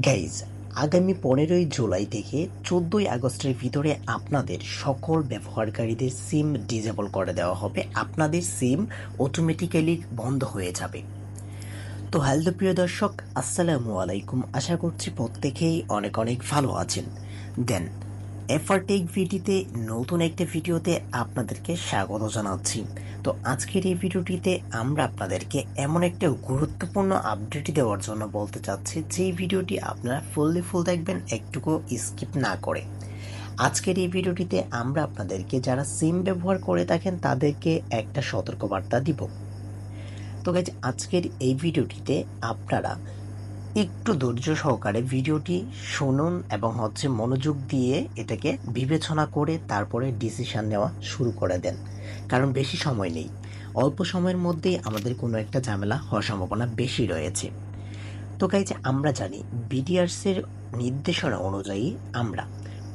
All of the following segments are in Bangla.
গাইজ আগামী পনেরোই জুলাই থেকে চোদ্দোই আগস্টের ভিতরে আপনাদের সকল ব্যবহারকারীদের সিম ডিজেবল করে দেওয়া হবে। আপনাদের সিম অটোমেটিক্যালি বন্ধ হয়ে যাবে। তো হ্যালো প্রিয় দর্শক, আসসালামু আলাইকুম। আশা করছি প্রত্যেকেই অনেক অনেক ভালো আছেন। দেন এফআরটেক ভিডিওতে নতুন একটা ভিডিওতে আপনাদেরকে স্বাগত জানাচ্ছি। তো আজকের এই ভিডিওটিতে আমরা আপনাদেরকে এমন একটা গুরুত্বপূর্ণ আপডেট দেওয়ার জন্য বলতে চাচ্ছি যে ভিডিওটি আপনারা ফুললি ফুল দেখবেন, একটুকু স্কিপ না করে। আজকের এই ভিডিওটিতে আমরা আপনাদেরকে যারা সিম ব্যবহার করে থাকেন, তাদেরকে একটা সতর্কবার্তা দিব। তো গাইজ আজকের এই ভিডিওটিতে আপনারা একটু ধৈর্য সহকারে ভিডিওটি শুনুন এবং হচ্ছে মনোযোগ দিয়ে এটাকে বিবেচনা করে তারপরে ডিসিশন নেওয়া শুরু করে দেন। কারণ বেশি সময় নেই। অল্প সময়ের মধ্যেই আমাদের কোনো একটা ঝামেলা হওয়ার সম্ভাবনা বেশি রয়েছে। তো গাইজ আমরা জানি বিডিআরসের নির্দেশনা অনুযায়ী আমরা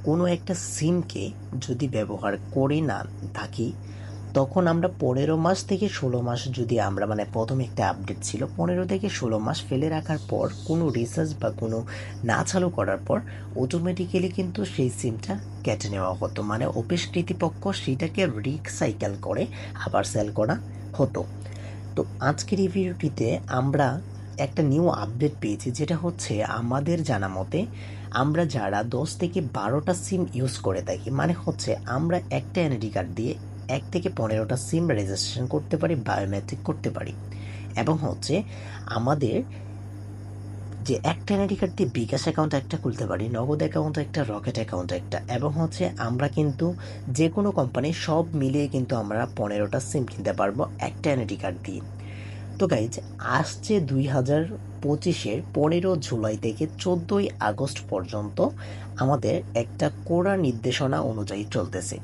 কোনো একটা সিমকে যদি ব্যবহার করে না থাকি তখন আমরা পনেরো মাস থেকে ষোলো মাস যদি আমরা মানে প্রথম একটা আপডেট ছিল, পনেরো থেকে ষোলো মাস ফেলে রাখার পর, কোনো রিসার্চ বা কোনো না চালু করার পর অটোমেটিক্যালি কিন্তু সেই সিমটা কেটে নেওয়া হতো। মানে অফিস কৃতিপক্ষ সেটাকে রিসাইকেল করে আবার সেল করা হতো। তো আজকের ভিডিওটিতে আমরা একটা নিউ আপডেট পেয়েছি, যেটা হচ্ছে আমাদের জানা মতে আমরা যারা দশ থেকে বারোটা সিম ইউজ করে থাকি মানে হচ্ছে আমরা একটা এনআইডি কার্ড দিয়ে এক থেকে পনেরোটা সিম রেজিস্ট্রেশন করতে পারি বায়োমেট্রিক করতে পারি। এবং হচ্ছে আমাদের যে একটা এনআইডি কার্ড দিয়ে বিকাশ অ্যাকাউন্ট একটা খুলতে পারি, নগদ অ্যাকাউন্ট একটা রকেট অ্যাকাউন্ট একটা। এবং হচ্ছে আমরা কিন্তু যে কোনো কোম্পানি সব মিলিয়ে কিন্তু আমরা পনেরোটা সিম কিনতে পারব একটা এনআইডি কার্ড দিয়ে। তো গাইজ আসছে দুই হাজার পঁচিশের পনেরো জুলাই থেকে চোদ্দোই আগস্ট পর্যন্ত আমাদের একটা কোরা নির্দেশনা অনুযায়ী চলতেছে।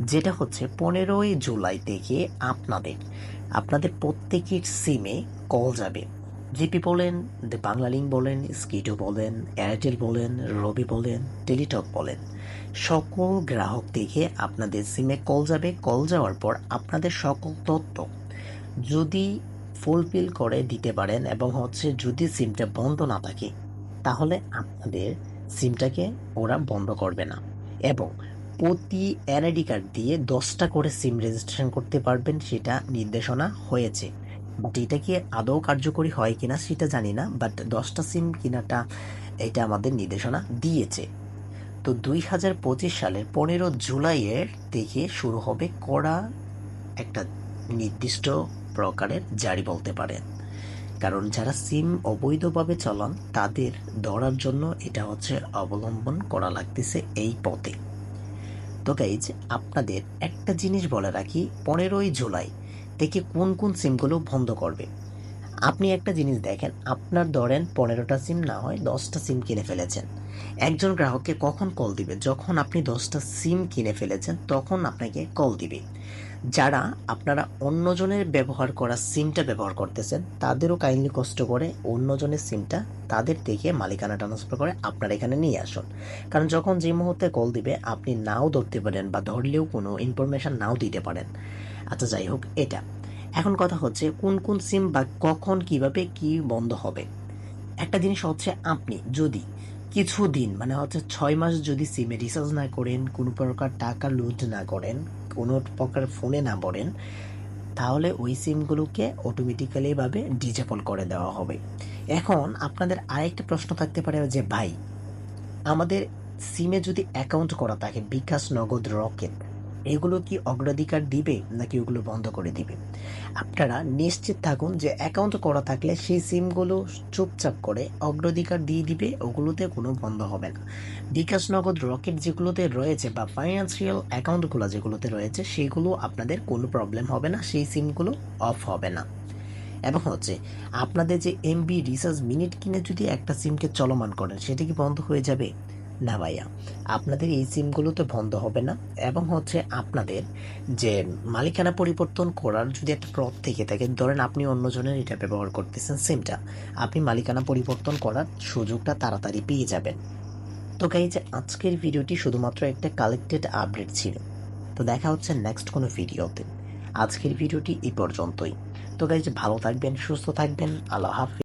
যেটা হচ্ছে পনেরোই জুলাই থেকে আপনাদের আপনাদের প্রত্যেকের সিমে কল যাবে। জিপি বলেন দ্য বাংলা লিঙ্ক বলেন স্কিডো বলেন এয়ারটেল বলেন রবি বলেন টেলিটক বলেন। সকল গ্রাহক থেকে আপনাদের সিমে কল যাবে। কল যাওয়ার পর আপনাদের সকল তথ্য যদি ফুলফিল করে দিতে পারেন এবং হচ্ছে যদি সিমটা বন্ধ না থাকে, তাহলে আপনাদের সিমটাকে ওরা বন্ধ করবে না। এবং প্রতি এনআইডি কার্ড দিয়ে দশটা করে সিম রেজিস্ট্রেশন করতে পারবেন, সেটা নির্দেশনা হয়েছে। বাট এটা কি আদৌ কার্যকরী হয় কিনা সেটা জানি না বাট দশটা সিম কিনাটা এটা আমাদের নির্দেশনা দিয়েছে। তো দুই হাজার পঁচিশ সালের পনেরো জুলাইয়ের থেকে শুরু হবে কড়া একটা নির্দিষ্ট প্রকারের জারি বলতে পারেন কারণ যারা সিম অবৈধভাবে চালান, তাদের ধরার জন্য এটা হচ্ছে অবলম্বন করা লাগতেছে এই পথে। তো গাইজ আপনাদের একটা জিনিস বলে রাখি, পনেরোই জুলাই থেকে কোন কোন সিমগুলো বন্ধ করবে। আপনি একটা জিনিস দেখেন, আপনার ধরেন পনেরোটা সিম না হয় দশটা সিম কিনে ফেলেছেন। একজন গ্রাহককে কখন কল দিবে? যখন আপনি দশটা সিম কিনে ফেলেছেন, তখন আপনাকে কল দিবে। যারা আপনারা অন্যজনের ব্যবহার করা সিমটা ব্যবহার করতেছেন, তাদেরও কাইন্ডলি কষ্ট করে অন্যজনের সিমটা তাদের থেকে মালিকানা ট্রান্সফার করে আপনারা এখানে নিয়ে আসুন। কারণ যখন যে মুহূর্তে কল দিবে, আপনি নাও ধরতে পারেন বা ধরলেও কোনো ইনফরমেশান নাও দিতে পারেন। আচ্ছা যাই হোক, এটা। এখন কথা হচ্ছে, কোন কোন সিম বা কখন, কীভাবে, কি বন্ধ হবে? একটা জিনিস হচ্ছে আপনি যদি কিছু দিন মানে হচ্ছে ছয় মাস যদি সিমে রিচার্জ না করেন, কোনো প্রকার টাকা লুট না করেন কোনো প্রকার ফোনে না পড়েন, তাহলে ওই সিমগুলোকে অটোমেটিক্যালিভাবে ডিজেবল করে দেওয়া হবে। এখন আপনাদের আরেকটা প্রশ্ন থাকতে পারে যে, ভাই, আমাদের সিমে যদি অ্যাকাউন্ট করা থাকে, বিকাশ নগদ রকেট এগুলো কি অগ্রাধিকার দিবে নাকি ওগুলো বন্ধ করে দিবে? আপনারা নিশ্চিত থাকুন যে অ্যাকাউন্ট করা থাকলে সেই সিমগুলো চুপচাপ করে অগ্রাধিকার দিয়ে দিবে, ওগুলোতে কোনো বন্ধ হবে না। বিকাশ নগদ রকেট যেগুলোতে রয়েছে বা ফাইন্যান্সিয়াল অ্যাকাউন্টগুলো যেগুলোতে রয়েছে, সেগুলো আপনাদের কোনো প্রবলেম হবে না, সেই সিমগুলো অফ হবে না। এবং হচ্ছে, আপনাদের যে এমবি রিচার্জ মিনিট কিনে যদি একটা সিমকে চলমান করেন, সেটা কি বন্ধ হয়ে যাবে? না ভাইয়া, আপনাদের এই সিমগুলো তো বন্ধ হবে না। এবং হচ্ছে আপনাদের যে মালিকানা পরিবর্তন করার যদি একটা পথ থেকে থাকে, ধরেন আপনি অন্যজনের এটা ব্যবহার করতেছেন, সিমটা, আপনি মালিকানা পরিবর্তন করার সুযোগটা তাড়াতাড়ি পেয়ে যাবেন। তো গাইজ আজকের ভিডিওটি শুধুমাত্র একটা কালেক্টেড আপডেট ছিল। তো দেখা হচ্ছে নেক্সট কোনো ভিডিওতে। আজকের ভিডিওটি এই পর্যন্তই। তো গাইজ ভালো থাকবেন, সুস্থ থাকবেন, আল্লাহ হাফিজ।